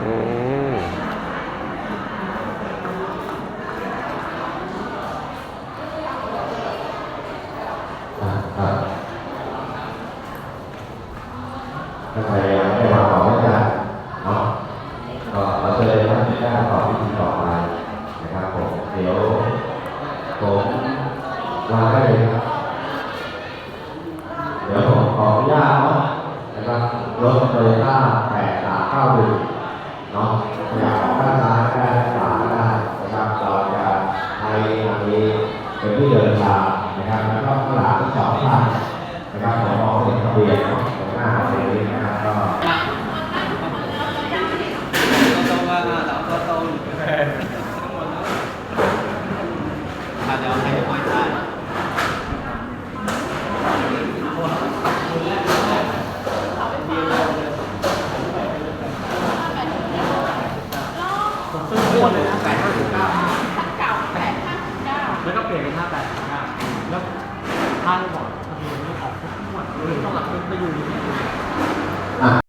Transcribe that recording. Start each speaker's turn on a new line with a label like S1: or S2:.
S1: อืม
S2: ถ้าใครยังไม่มาขออาจารย์เนาะก็ขอเชิญท่านที่ได้ต่อพิธีต่อไปนะครับผมเดี๋ยวผมลาได้เลยครับ เดี๋ยวผมขออนุญาตเนาะนะครับรถโตโยต้าแปดสามเก้าหนึ่ง ให้ทางนี้เป็นที่เดินทางนะครับ แล้วก็ข้างหลังทั้งสองท่านนะครับผมมองเห็นทะเบียนเนาะตรงหน้าตรงนี้นะครับก็
S3: ต้องว่าเราก็ต้องอาจจะให้ห้อยท้าย
S4: ผมซื้อทุกคนเลยนะแปดห้าสิบเก้า
S5: ก้
S4: วท่านบอกทะเบียนนี้ออกทุกงวดเลยต้องหลับไปอยู่